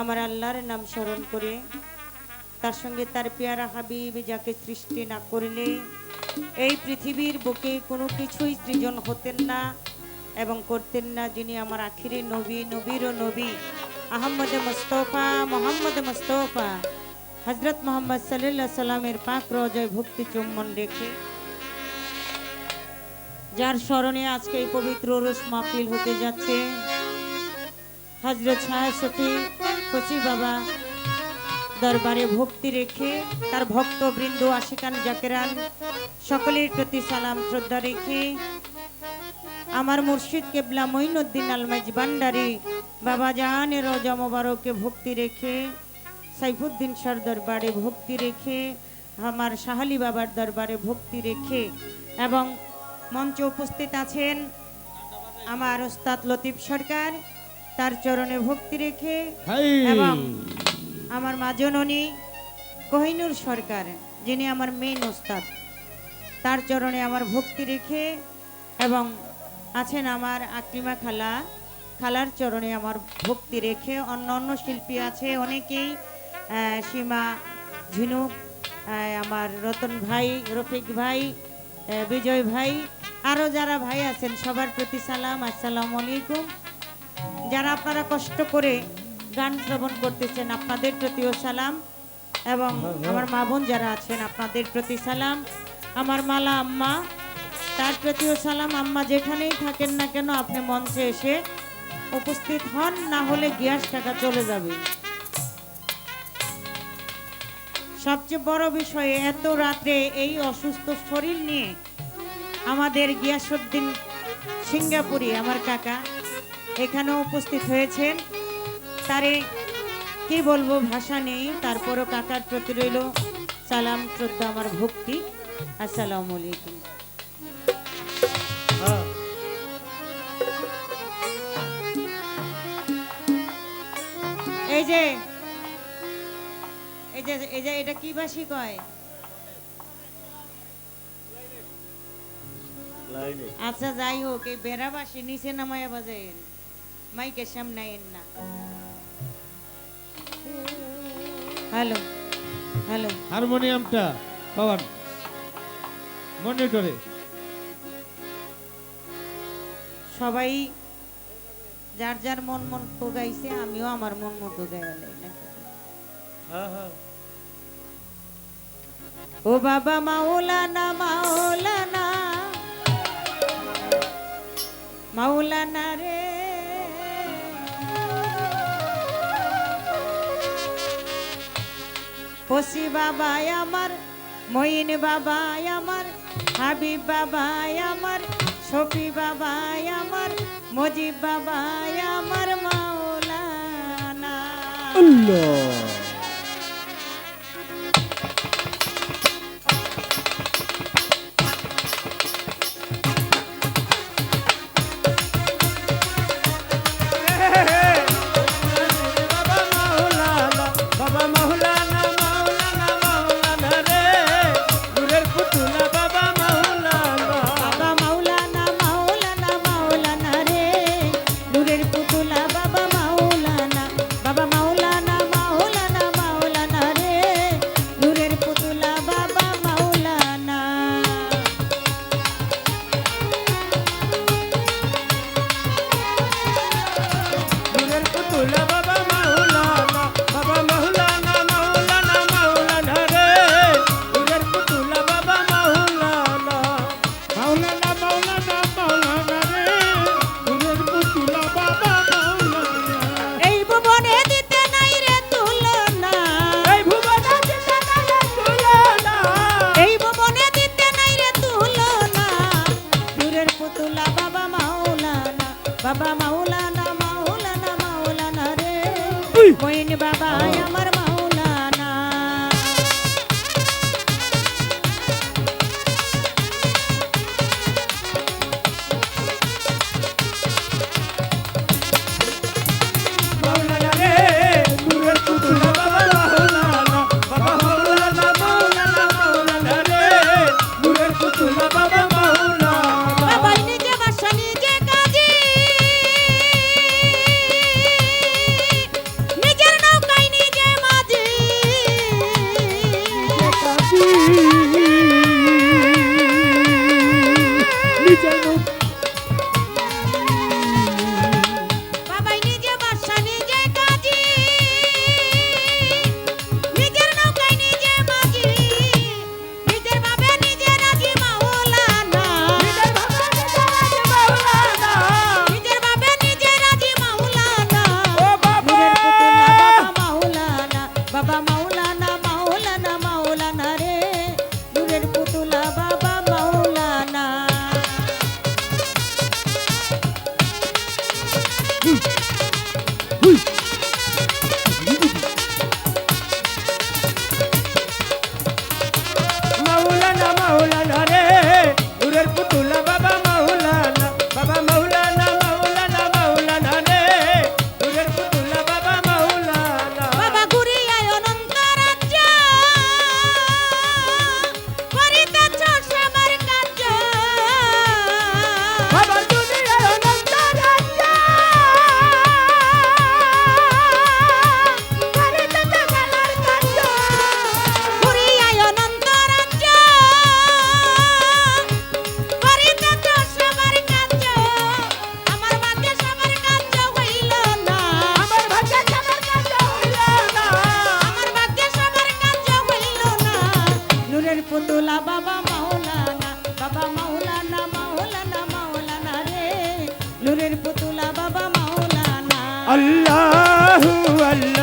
আমার আল্লাহর নাম স্মরণ করে, তার সঙ্গে তার পেয়ারা হাবিব যাকে সৃষ্টি না করলে এই পৃথিবীর বুকে কোনো কিছুই সৃজন হতেন না এবং করতেন না যিনি আমার আখিরি নবী নবীর নবী, আহম্মদ মুস্তফা, মোহাম্মদ মুস্তফা। হজরত মোহাম্মদ সাল্লাহ সাল্লামের পাক রজয় ভক্তি চুম্বন রেখে, যার স্মরণে আজকে এই পবিত্র রোস মাহফিল হতে যাচ্ছে। হজরত শাহ সফি কচি বাবা। দরবারে ভক্তি রেখে তার ভক্তবৃন্দ আশিকান জাকেরান সকলের প্রতি সালাম শ্রদ্ধা রেখে আমার মুর্শিদ কেবলা মঈনুদ্দিন আলমাজ ভান্ডারি বাবা জাহানের রোজা ভক্তি রেখে, সাইফুদ্দিন সর দরবারে ভক্তি রেখে, আমার সাহালি বাবার দরবারে ভক্তি রেখে এবং মঞ্চে উপস্থিত আছেন আমার ওস্তাদ লতিফ সরকার তার চরণে ভক্তি রেখে এবং আমার মাজননী কোহিনুর সরকার যিনি আমার মেইন ওস্তাদ তার চরণে আমার ভক্তি রেখে এবং আছেন আমার আকলিমা খালা। খালার চরণে আমার ভক্তি রেখে অন্য অন্য শিল্পী আছে অনেকেই সীমা ঝিনুক আমার রতন ভাই রফিক ভাই বিজয় ভাই আরও যারা ভাই আছেন সবার প্রতি সালাম আসসালামু আলাইকুম। যারা আপনারা কষ্ট করে গান শ্রবণ করতেছেন, আপনাদের প্রতিও সালাম। এবং আমার মা বোন যারা আছেন, আপনাদের প্রতি সালাম। আমার মালা আম্মা, তার প্রতিও সালাম। আম্মা যেখানেই থাকেন না কেন, আপনি মঞ্চে এসে উপস্থিত হন, না হলে গ্যাস টাকা চলে যাবে। সবচেয়ে বড় বিষয়ে এত রাতে এই অসুস্থ শরীর নিয়ে আমাদের গিয়াসুদ্দিন সিঙ্গাপুরি, আমার কাকা এখানেও উপস্থিত হয়েছেন। তারে কি বলব ভাষা নেই তারপরও কাকার প্রতি রইল সালাম শ্রদ্ধা আমার ভক্তি। আসসালামু আলাইকুম। এই যে এই যে এই যে এটা কি ভাষী কয়? আচ্ছা যাই হোক এই বেড়া বেড়াবাসী নিচে নামায় বাজেন মাইকের সামনে আইন না। Hello hello. হারমোনিয়ামটা পাওয়ান। মনিটরে সবাই যার যার মন মন গাইছে আমিও আমার মন মতো গাইলাই নাকি? হ্যাঁ হ্যাঁ। ও বাবা মাওলানা মাওলানা। মাওলানা পশি বাবাই আমার মইন বাবাই আমার, হাবিব বাবাই আমার, শফি বাবাই আমার, মজিব বাবাই আমার, মাওলানা। আল্লাহ। আল্লাহু আল্লাহ।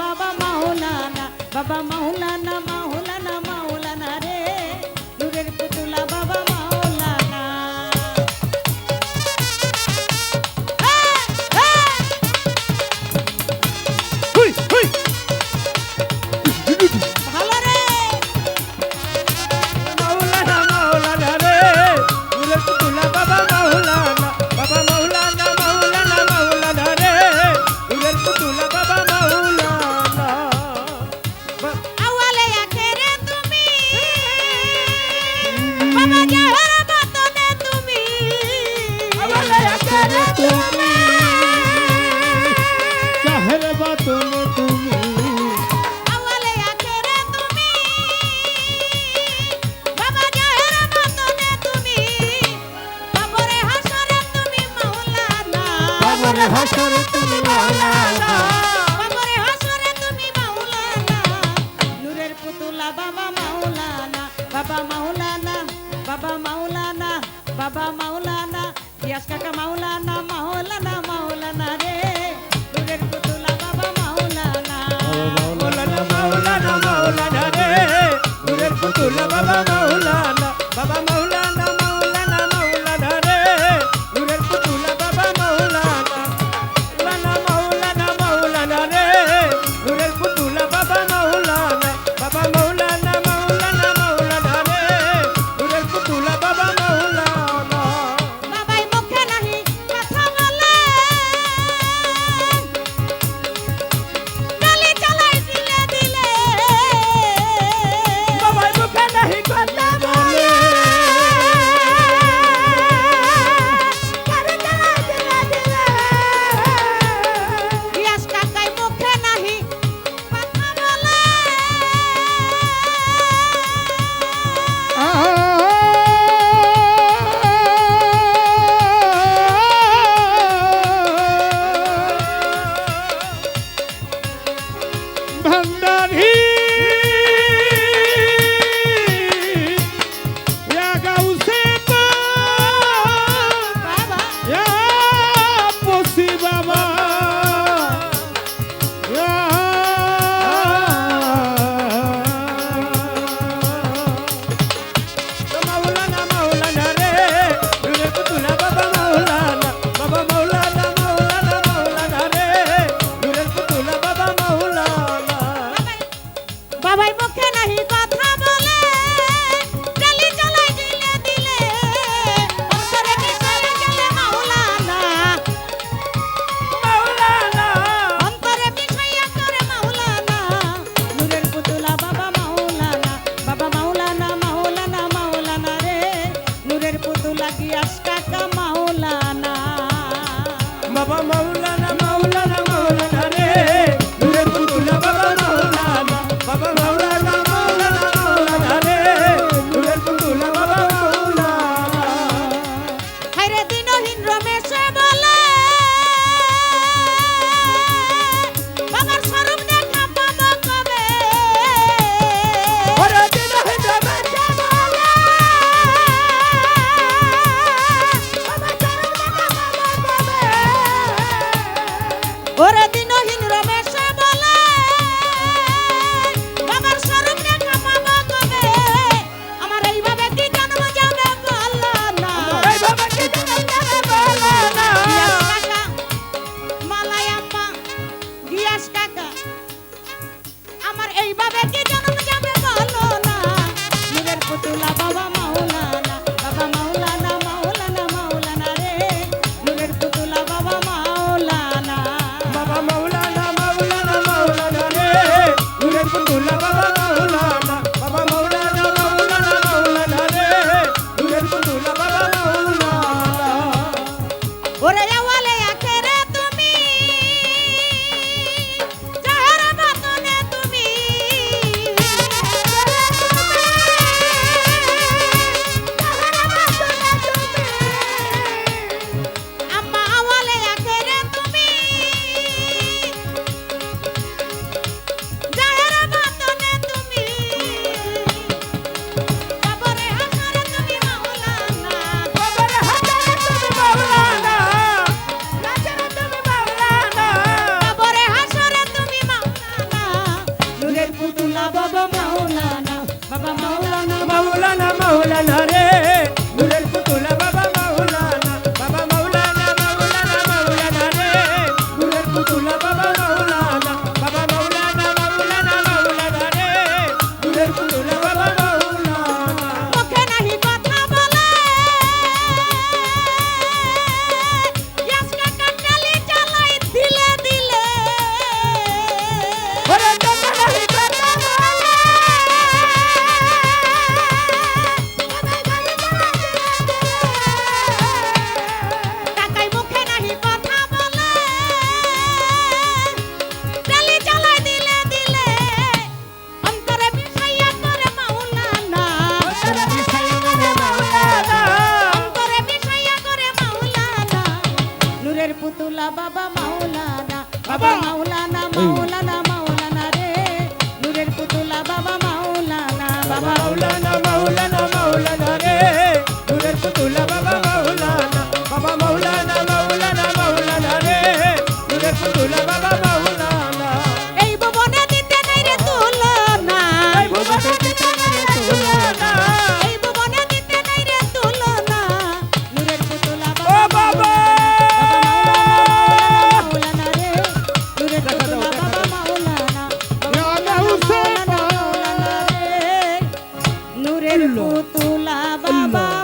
বাবা মাওলানা বাবা মাওলানা। হাসরে তুমি মাওলানা। আমার হাসরে তুমি মাওলানা। নূরের পুতুলা বাবা মাওলানা বাবা মাওলানা বাবা মাওলানা বাবা মাওলানা। ইয়াস কাকা মাওলানা মাওলানা মাওলানা রে। bailando ¡Órate! Hello.